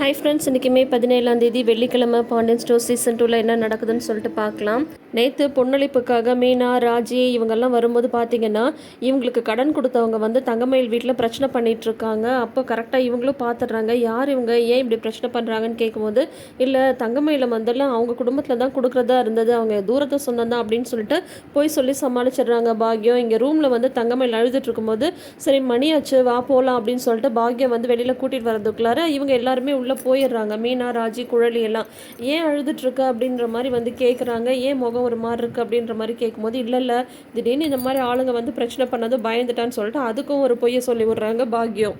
Hi friends இன்றைக்கி மே பதினேழாம் தேதி வெள்ளிக்கிழமை பாண்டியன் ஸ்டோர் சீசன் டூவில் என்ன நடக்குதுன்னு சொல்லிட்டு பார்க்கலாம். நேற்று பொன்னளிப்புக்காக மீனா ராஜி இவங்கெல்லாம் வரும்போது பார்த்தீங்கன்னா இவங்களுக்கு கடன் கொடுத்தவங்க வந்து தங்கமயில் வீட்டில் பிரச்சனை பண்ணிகிட்ருக்காங்க அப்போ கரெக்டாக இவங்களும் பார்த்துடுறாங்க யார் இவங்க? ஏன் இப்படி பிரச்சனை பண்ணுறாங்கன்னு கேட்கும்போது இல்லை தங்கமயில வந்தெல்லாம் அவங்க குடும்பத்தில் தான் கொடுக்குறதா இருந்தது. அவங்க தூரத்தை சொந்தம் தான் அப்படின்னு சொல்லிட்டு போய் சொல்லி சமாளிச்சிடுறாங்க பாக்யம். இங்கே ரூமில் வந்து தங்கமயில் அழுதுட்டு இருக்கும்போது சரி மணியாச்சு வா போகலாம் அப்படின்னு சொல்லிட்டு பாக்யம் வந்து வெளியில் கூட்டிகிட்டு வரதுக்குள்ளார இவங்க எல்லாருமே உள்ளே போயிடுறாங்க. மீனா ராஜி குழலி எல்லாம். ஏன் அழுதுட்டுருக்க? அப்படின்ற மாதிரி வந்து கேட்குறாங்க ஏன் முகம் ஒரு மாதிரி இருக்குது அப்படின்ற மாதிரி கேட்கும்போது இல்லை இல்லை திடீர்னு இந்த மாதிரி ஆளுங்க வந்து பிரச்சனை பண்ணதும் பயந்துட்டான்னு சொல்லிட்டு அதுக்கும் ஒரு பொய்யை சொல்லி விடுறாங்க பாக்யம்.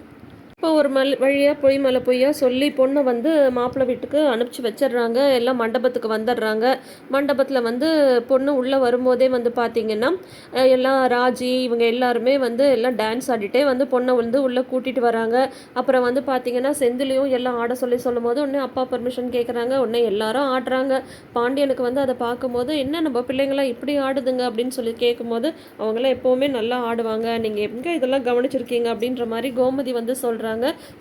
இப்போ ஒரு மல் வழியாக பொய் மலை பொய்யா சொல்லி பொண்ணை வந்து மாப்பிள்ளை வீட்டுக்கு அனுப்பிச்சி வச்சிடுறாங்க. எல்லாம் மண்டபத்துக்கு வந்துடுறாங்க. மண்டபத்தில் வந்து பொண்ணு உள்ளே வரும்போதே வந்து பார்த்திங்கன்னா எல்லாம் ராஜி இவங்க எல்லாருமே வந்து எல்லாம் டான்ஸ் ஆடிட்டே வந்து பொண்ணை வந்து உள்ளே கூட்டிகிட்டு வராங்க. அப்புறம் வந்து பார்த்திங்கன்னா செந்திலையும் எல்லாம் ஆட சொல்லி சொல்லும் போது உடனே அப்பா பர்மிஷன் கேட்குறாங்க உடனே எல்லாரும் ஆடுறாங்க. பாண்டியனுக்கு வந்து அதை பார்க்கும்போது என்ன நம்ம பிள்ளைங்களாம் இப்படி ஆடுதுங்க? அப்படின்னு சொல்லி கேட்கும்போது அவங்களாம் எப்போவுமே நல்லா ஆடுவாங்க. நீங்கள் எங்கே இதெல்லாம் கவனிச்சிருக்கீங்க? அப்படின்ற மாதிரி கோமதி வந்து சொல்கிறாங்க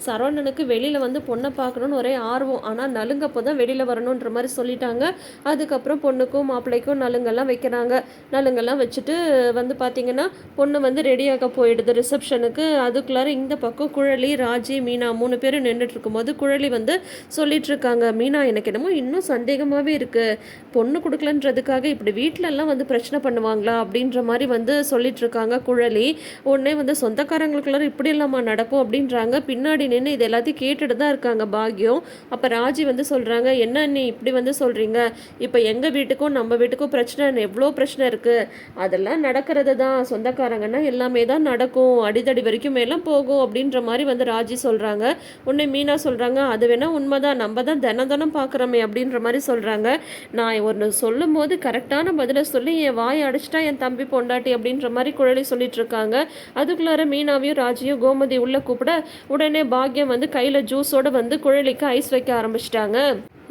சரவணனுக்கு வெளியில் வந்து பொண்ணை பார்க்கணுன்னு ஒரே ஆர்வம். ஆனால் நலுங்கப்போ தான் வெளியில் வரணுன்ற மாதிரி சொல்லிட்டாங்க. அதுக்கப்புறம் பொண்ணுக்கும் மாப்பிள்ளைக்கும் நலுங்கெல்லாம் வைக்கிறாங்க. நலுங்கெல்லாம் வச்சுட்டு வந்து பார்த்திங்கன்னா பொண்ணு வந்து ரெடியாக போயிடுது ரிசப்ஷனுக்கு அதுக்குள்ளார இந்த பக்கம் குழலி ராஜி மீனா மூணு பேரும் நின்றுட்டு இருக்கும்போது குழலி வந்து சொல்லிட்டு இருக்காங்க மீனா எனக்கு என்னமோ இன்னும் சந்தேகமாகவே இருக்குது பொண்ணு கொடுக்கலன்றதுக்காக இப்படி வீட்டிலலாம் வந்து பிரச்சனை பண்ணுவாங்களா அப்படின்ற மாதிரி வந்து சொல்லிட்டு இருக்காங்க குழலி. உடனே வந்து சொந்தக்காரங்களுக்குள்ளார இப்படி இல்லாமல் நடக்கும் அப்படின்றாங்க. பின்னாடி நின்று இது எல்லாத்தையும் கேட்டுட்டு தான் இருக்காங்க பாக்யம். அப்போ ராஜி வந்து சொல்கிறாங்க என்ன நீ இப்படி வந்து சொல்கிறீங்க இப்போ எங்கள் வீட்டுக்கும் நம்ம வீட்டுக்கும் பிரச்சனை எவ்வளோ பிரச்சனை இருக்குது அதெல்லாம் நடக்கிறது தான். சொந்தக்காரங்கன்னா எல்லாமே தான் நடக்கும். அடிதடி வரைக்கும் மேலாம் போகும். அப்படின்ற மாதிரி வந்து ராஜி சொல்கிறாங்க உன்னை மீனா சொல்கிறாங்க அது வேணால் உண்மை தான் நம்ம தான் தினம் தினம் பார்க்குறோமே அப்படின்ற மாதிரி சொல்கிறாங்க நான் ஒன்று சொல்லும் போது கரெக்டான பதிலை சொல்லி என் வாயை அடிச்சிட்டா என் தம்பி பொண்டாட்டி அப்படின்ற மாதிரி குழலி சொல்லிட்டு இருக்காங்க. அதுக்குள்ளார மீனாவையும் ராஜியும் கோமதி உள்ள கூப்பிட உடனே பாக்யம் வந்து கையில் ஜூஸோட வந்து குழலிக்கு ஐஸ் வைக்க ஆரம்பிச்சிட்டாங்க.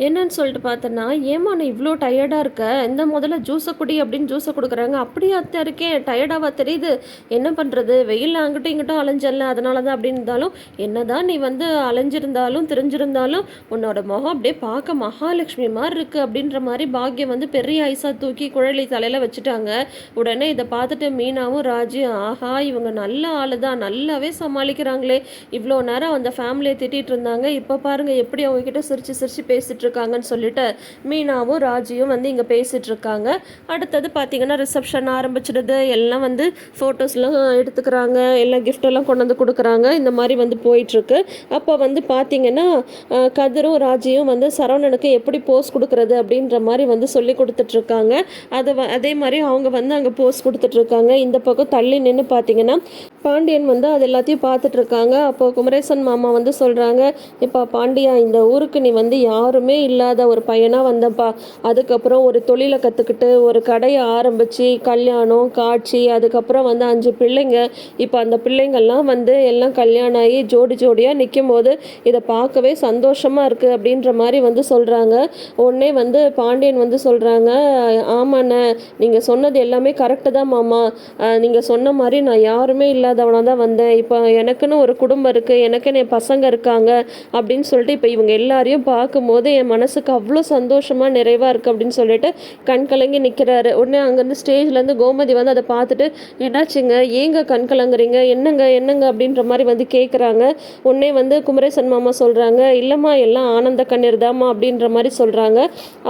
என்னன்னு சொல்லிட்டு பார்த்தேன்னா ஏமா நான் இவ்வளோ டயர்டாக இருக்க? இந்த முதல்ல ஜூஸை குடி அப்படின்னு ஜூஸை கொடுக்குறாங்க. அப்படியே அத்தை இருக்கேன். டயர்டாவா தெரியுது. என்ன பண்ணுறது வெயிலில் அங்கிட்டும் இங்கிட்டும் அலைஞ்சல்ல. அதனால தான் அப்படின்னு இருந்தாலும் என்னதான் நீ வந்து அலைஞ்சிருந்தாலும் தெரிஞ்சிருந்தாலும் உன்னோட முகம் அப்படியே பார்க்க மகாலட்சுமி மாதிரி இருக்குது அப்படின்ற மாதிரி பாக்யம் வந்து பெரிய ஐஸாக தூக்கி குழலி தலையில் வச்சுட்டாங்க. உடனே இதை பார்த்துட்டு மீனாவும் ராஜி ஆஹா இவங்க நல்ல ஆள் தான் நல்லாவே சமாளிக்கிறாங்களே. இவ்வளோ நேரம் அந்த ஃபேமிலியை திட்டிகிட்டு இருந்தாங்க. இப்போ பாருங்கள் எப்படி அவங்க சிரித்து சிரிச்சு பேசிட்டு இருக்காங்கன்னு சொல்லிட்டு மீனாவும் ராஜியும் வந்து இங்கே பேசிகிட்டு இருக்காங்க அடுத்தது பார்த்தீங்கன்னா ரிசப்ஷன் ஆரம்பிச்சிடுது. எல்லாம் வந்து ஃபோட்டோஸ்லாம் எடுத்துக்கிறாங்க. எல்லாம் கிஃப்டெல்லாம் கொண்டு வந்து கொடுக்குறாங்க. இந்த மாதிரி வந்து போயிட்டுருக்கு. அப்போ வந்து பார்த்தீங்கன்னா கதிரும் ராஜியும் வந்து சரவணனுக்கு எப்படி போஸ் கொடுக்குறது அப்படின்ற மாதிரி வந்து சொல்லி கொடுத்துட்ருக்காங்க அதை வ- அதே மாதிரி அவங்க வந்து அங்கே போஸ் கொடுத்துட்ருக்காங்க இந்த பக்கம் தள்ளி நின்று பார்த்தீங்கன்னா பாண்டியன் வந்து அது எல்லாத்தையும் பார்த்துட்டு இருக்காங்க அப்போ குமரேசன் மாமா வந்து சொல்கிறாங்க இப்போ பாண்டியா இந்த ஊருக்கு நீ வந்து யாருமே இல்லாத ஒரு பையனாக வந்தப்பா. அதுக்கப்புறம் ஒரு தொழிலை கற்றுக்கிட்டு ஒரு கடையை ஆரம்பித்து கல்யாணம் காட்சி அதுக்கப்புறம் வந்து அஞ்சு பிள்ளைங்க. இப்போ அந்த பிள்ளைங்கள்லாம் வந்து எல்லாம் கல்யாணம் ஆகி ஜோடி ஜோடியாக நிற்கும் போது இதை பார்க்கவே சந்தோஷமாக இருக்குது அப்படின்ற மாதிரி வந்து சொல்கிறாங்க உடனே வந்து பாண்டியன் வந்து சொல்கிறாங்க ஆமாண்ண நீங்கள் சொன்னது எல்லாமே கரெக்டு தான் மாமா. நீங்கள் சொன்ன மாதிரி நான் யாருமே இல்லாத இல்லாதவனாக தான் வந்தேன். இப்போ எனக்குன்னு ஒரு குடும்பம் இருக்குது எனக்குன்னு என் பசங்க இருக்காங்க அப்படின்னு சொல்லிட்டு இப்போ இவங்க எல்லாரையும் பார்க்கும்போது என் மனசுக்கு அவ்வளோ சந்தோஷமாக நிறைவாக இருக்குது அப்படின்னு சொல்லிட்டு கண் கலங்கி நிற்கிறாரு உடனே அங்கேருந்து ஸ்டேஜ்லேருந்து கோமதி வந்து அதை பார்த்துட்டு என்னாச்சுங்க? ஏங்க கண் கலங்குறீங்க? என்னங்க என்னங்க? அப்படின்ற மாதிரி வந்து கேட்குறாங்க உடனே வந்து குமரேசன் மாமா சொல்கிறாங்க இல்லைம்மா எல்லாம் ஆனந்த கண்ணீர் தாம்மா அப்படின்ற மாதிரி சொல்கிறாங்க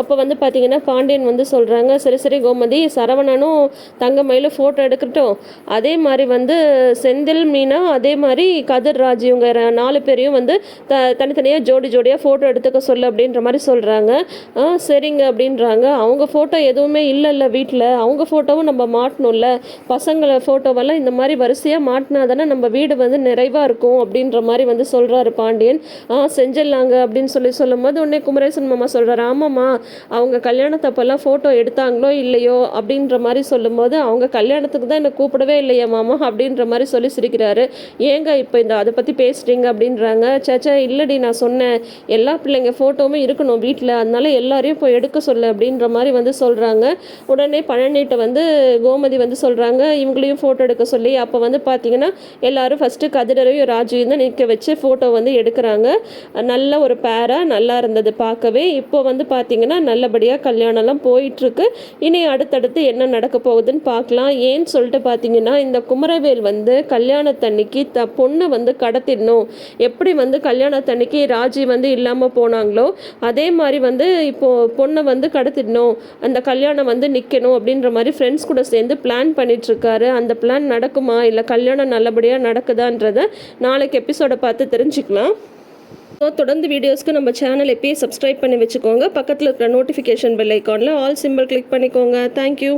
அப்போ வந்து பார்த்தீங்கன்னா பாண்டியன் வந்து சொல்கிறாங்க சரி சரி கோமதி சரவணனும் தங்கமயிலும் ஃபோட்டோ எடுக்கட்டும். அதே மாதிரி வந்து செந்தில் மீனா அதே மாதிரி கதிர் ராஜ் இவங்க நாலு பேரையும் வந்து த தனித்தனியாக ஜோடி ஜோடியாக ஃபோட்டோ எடுத்துக்க சொல்லு அப்படின்ற மாதிரி சொல்கிறாங்க ஆ சரிங்க அப்படின்றாங்க. அவங்க ஃபோட்டோ எதுவுமே இல்லைல்ல வீட்டில் அவங்க ஃபோட்டோவும் நம்ம மாட்டணும்ல. பசங்களை ஃபோட்டோவெல்லாம் இந்த மாதிரி வரிசையாக மாட்டினா தானே நம்ம வீடு வந்து நிறைவாக இருக்கும் அப்படின்ற மாதிரி வந்து சொல்கிறாரு பாண்டியன். ஆ செஞ்சிடலாங்க அப்படின்னு சொல்லி சொல்லும்போது உடனே குமரேசன் மாமா சொல்கிறாரு ஆமாம்மா அவங்க கல்யாணத்தப்பெல்லாம் ஃபோட்டோ எடுத்தாங்களோ இல்லையோ? அப்படின்ற மாதிரி சொல்லும்போது அவங்க கல்யாணத்துக்கு தான் என்னை கூப்பிடவே இல்லையா மாமா அப்படின்ற மாதிரி சொல்லி சிரிக்கிறாரு. ஏங்க இப்போ இந்த அதை பற்றி பேசுகிறீங்க அப்படின்றாங்க. சேச்சா இல்லடி நான் சொன்னேன். எல்லா பிள்ளைங்க ஃபோட்டோவும் இருக்கணும் வீட்டில் அதனால எல்லாரையும் போய் எடுக்க சொல்லு அப்படின்ற மாதிரி வந்து சொல்கிறாங்க உடனே பழனிட்ட வந்து கோமதி வந்து சொல்கிறாங்க இவங்களையும் ஃபோட்டோ எடுக்க சொல்லி. அப்போ வந்து பார்த்தீங்கன்னா எல்லாரும் ஃபஸ்ட்டு கதிரவையும் ராஜுவையும் தான் நிற்க வச்சு ஃபோட்டோ வந்து எடுக்கிறாங்க. நல்ல ஒரு பேராக நல்லா இருந்தது பார்க்கவே. இப்போ வந்து பார்த்தீங்கன்னா நல்லபடியாக கல்யாணம்லாம் போயிட்டுருக்கு. இனி அடுத்தடுத்து என்ன நடக்க போகுதுன்னு பார்க்கலாம். ஏன்னு சொல்லிட்டு பார்த்தீங்கன்னா இந்த குமரவேல் வந்து கல்யாணத்தன்னைக்கு த பொண்ணை வந்து கடத்திடணும். எப்படி வந்து கல்யாணத்தன்னைக்கு ராஜி வந்து இல்லாமல் போனாங்களோ அதே மாதிரி வந்து இப்போது பொண்ணை வந்து கடத்திடணும். அந்த கல்யாணம் வந்து நிற்கணும் அப்படின்ற மாதிரி ஃப்ரெண்ட்ஸ் கூட சேர்ந்து பிளான் பண்ணிகிட்ருக்காரு அந்த பிளான் நடக்குமா? இல்லை கல்யாணம் நல்லபடியாக நடக்குதான்றதை நாளைக்கு எபிசோடை பார்த்து தெரிஞ்சுக்கலாம். ஸோ தொடர்ந்து வீடியோஸ்க்கு நம்ம சேனல் எப்பயும் சப்ஸ்கிரைப் பண்ணி வச்சுக்கோங்க. பக்கத்தில் இருக்கிற நோட்டிஃபிகேஷன் பெல் ஐக்கானில் ஆல் சிம்பிள் கிளிக் பண்ணிக்கோங்க. Thank you